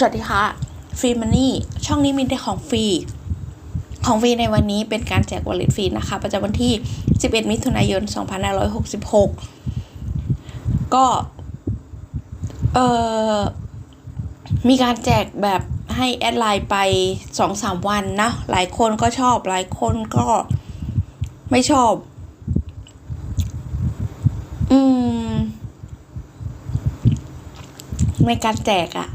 สวัสดีค่ะฟรีมันนี่ช่องนี้มีแต่ของฟรี ของฟรีในวันนี้เป็นการแจกวอลเล็ตฟรีนะคะ ประจำวันที่ 11 มิถุนายน 2566 ก็ เอ่อ มีการแจกแบบให้แอดไลน์ไป 2-3 วันนะ หลายคนก็ชอบ หลายคนก็ไม่ชอบ อืม ในการแจกอะ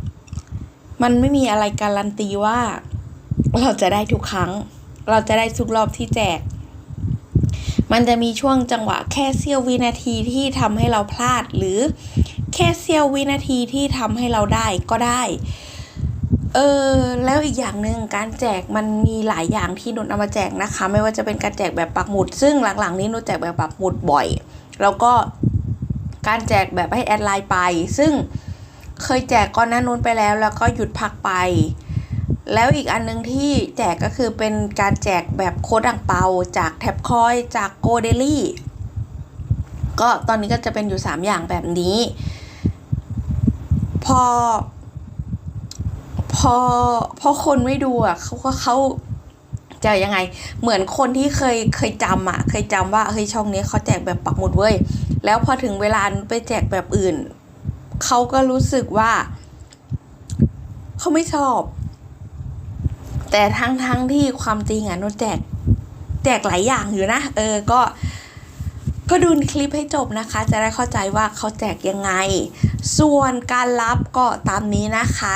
มันไม่มีอะไรการันตีว่า เราจะได้ทุกครั้ง เราจะได้ทุกรอบที่แจก มันจะมีช่วงจังหวะแค่เสี้ยววินาทีที่ทำให้เราพลาด หรือแค่เสี้ยววินาทีที่ทำให้เราได้ก็ได้เออแล้วอีกอย่างหนึ่งการแจกมันมีหลายอย่างที่นุชเอามาแจกนะคะ ไม่ว่าจะเป็นการแจกแบบปักหมุด ซึ่งหลังๆนี้นุชแจกแบบปักหมุดบ่อย แล้วก็การแจกแบบให้แอดไลน์ไป ซึ่ง เคยแจกก่อนหน้านู้นไปแล้วแล้วก็หยุดพักไป แล้วอีกอันนึงที่แจกก็คือเป็นการแจกแบบโค้ดอ่างเปา จากแท็บคอยจากโกเดลี่ก็ตอนนี้ก็จะเป็นอยู่ 3 อย่างแบบนี้ พอ พอพอคนไม่ดูอะเขาก็เขาจะยังไง เหมือนคนที่เคยเคยจำอะ เคยจำว่าเฮ้ยช่องนี้เขาแจกแบบปักหมุดเว้ยแล้วพอถึงเวลาไปแจกแบบอื่น เขาก็รู้สึกว่า เขาไม่ชอบ แต่ทั้งทั้งที่ความจริงอะนุชแจกแจกหลายอย่างอยู่นะ เออก็ ก็ดูคลิปให้จบนะคะ จะได้เข้าใจว่าเขาแจกยังไง ส่วนการรับก็ตามนี้นะคะ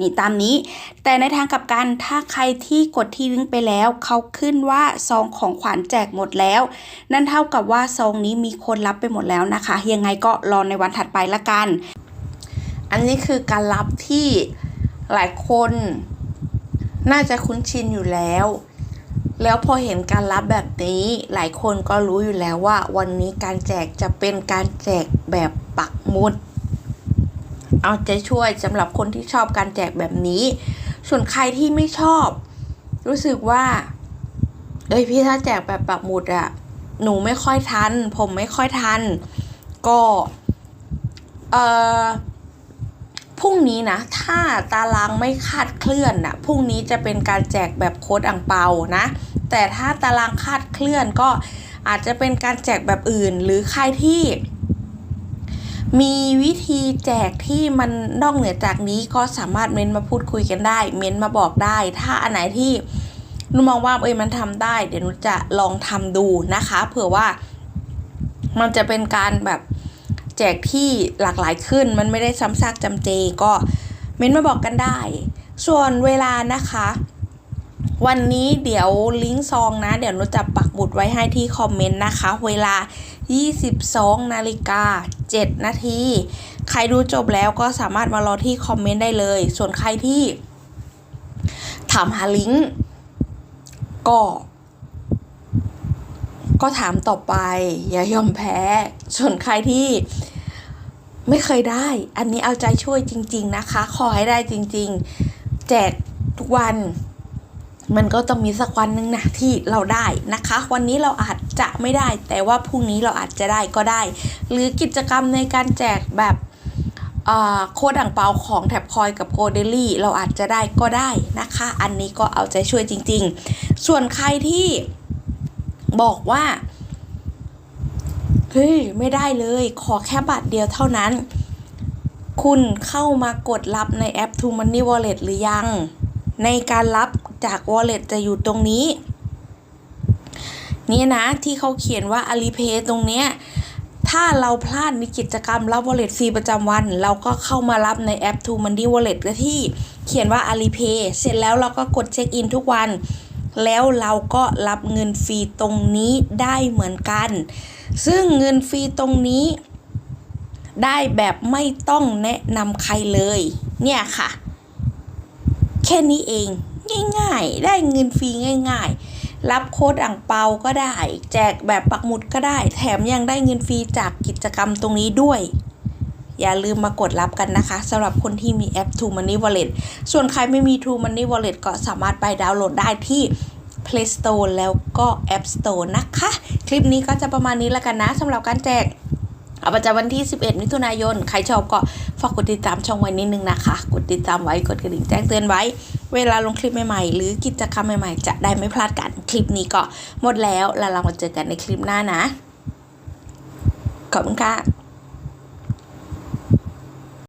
นี่ตามนี้ แต่ในทางกลับกันถ้าใครที่กดที่ลิงก์ไปแล้ว เขาขึ้นว่าซองของขวัญแจกหมดแล้ว นั่นเท่ากับว่าซองนี้มีคนรับไปหมดแล้วนะคะ ยังไงก็รอในวันถัดไปละกัน อันนี้คือการรับที่หลายคน น่าจะคุ้นชินอยู่แล้ว แล้วพอเห็นการรับแบบนี้หลายคนก็รู้อยู่แล้วว่า วันนี้การแจกจะเป็นการแจกแบบปักมุด เอาใจช่วยสำหรับคนที่ชอบการแจกแบบนี้ ส่วนใครที่ไม่ชอบ รู้สึกว่าเอ้ยพี่ถ้าแจกแบบปักหมุดอะหนูไม่ค่อยทัน ผมไม่ค่อยทัน ก็เอ่อพรุ่งนี้นะ ถ้าตารางไม่คาดเคลื่อนนะพรุ่งนี้จะเป็นการแจกแบบโค้ดอ่างเปานะ แต่ถ้าตารางคาดเคลื่อนก็อาจจะเป็นการแจกแบบอื่น หรือใครที่ มีวิธีแจกที่มันนอกเหนือจากนี้ก็สามารถเม้นมาพูดคุยกันได้ เม้นมาบอกได้ ถ้าอันไหนที่นุมองว่าเอ้ยมันทำได้ เดี๋ยวนุจะลองทำดูนะคะ เผื่อว่ามันจะเป็นการแบบแจกที่หลากหลายขึ้น มันไม่ได้ซ้ำซากจำเจก็เม้นมาบอกกันได้ ส่วนเวลานะคะ วันนี้เดี๋ยวลิงก์ซองนะ เดี๋ยวนุจะปักหมุดไว้ให้ที่คอมเมนต์นะคะ เวลา 22 นาฬิกา 7 นาที ใครดูจบแล้วก็สามารถมารอที่คอมเมนต์ได้เลย ส่วนใครที่ถามหาลิงก์ก็ ก็ถามต่อไป อย่ายอมแพ้ ส่วนใครที่ไม่เคยได้ อันนี้เอาใจช่วยจริง ๆ นะคะ ขอให้ได้จริง ๆ แจกทุกวัน มันก็ต้องมีสักวันหนึ่งนะที่เราได้นะคะ วันนี้เราอาจจะไม่ได้ แต่ว่าพรุ่งนี้เราอาจจะได้ก็ได้ หรือกิจกรรมในการแจกแบบโคดอ่างเปาของแท็บคอยกับโกเดลี่เราอาจจะได้ก็ได้นะคะ อันนี้ก็เอาใจช่วยจริง ๆ ส่วนใครที่บอกว่าเฮ้ยไม่ได้เลยขอแค่บัตรเดียวเท่านั้น คุณเข้ามากดรับในแอป t o Money Wallet หรือยัง ในการรับ จาก Wallet จะอยู่ตรงนี้ นี่นะที่เขาเขียนว่า Alipay ตรงเนี้ยถ้าเราพลาดในกิจกรรมรับ Wallet ฟรีประจำวัน เราก็เข้ามารับในแอป t o Money Wallet ก็ที่เขียนว่า Alipay เสร็จแล้วเราก็กดเช็คอินทุกวัน แล้วเราก็รับเงินฟรีตรงนี้ได้เหมือนกัน ซึ่งเงินฟรีตรงนี้ ได้แบบไม่ต้องแนะนำใครเลย เนี่ยค่ะ แค่นี้เอง ง่ายๆ ได้เงินฟรีง่าย ๆ รับโค้ดอ่างเปาก็ได้ แจกแบบปักหมุดก็ได้ แถมยังได้เงินฟรีจากกิจกรรมตรงนี้ด้วย อย่าลืมมากดรับกันนะคะสำหรับคนที่มีแอป True Money Wallet ส่วนใครไม่มี True Money Wallet ก็สามารถไปดาวน์โหลดได้ที่ Play Store แล้วก็ App Store นะคะ คลิปนี้ก็จะประมาณนี้แล้วกันนะสำหรับการแจกเอาประจำวันที่ 11 มิถุนายน ใครชอบก็ฝากกดติดตามช่องไว้นิดนึงนะคะ กดติดตามไว้ กดกระดิ่งแจ้งเตือนไว้ เวลาลงคลิปใหม่ๆ หรือกิจกรรมใหม่ๆ จะได้ไม่พลาดกัน คลิปนี้ก็หมดแล้วแล้วเรามาเจอกันในคลิปหน้านะ ขอบคุณค่ะ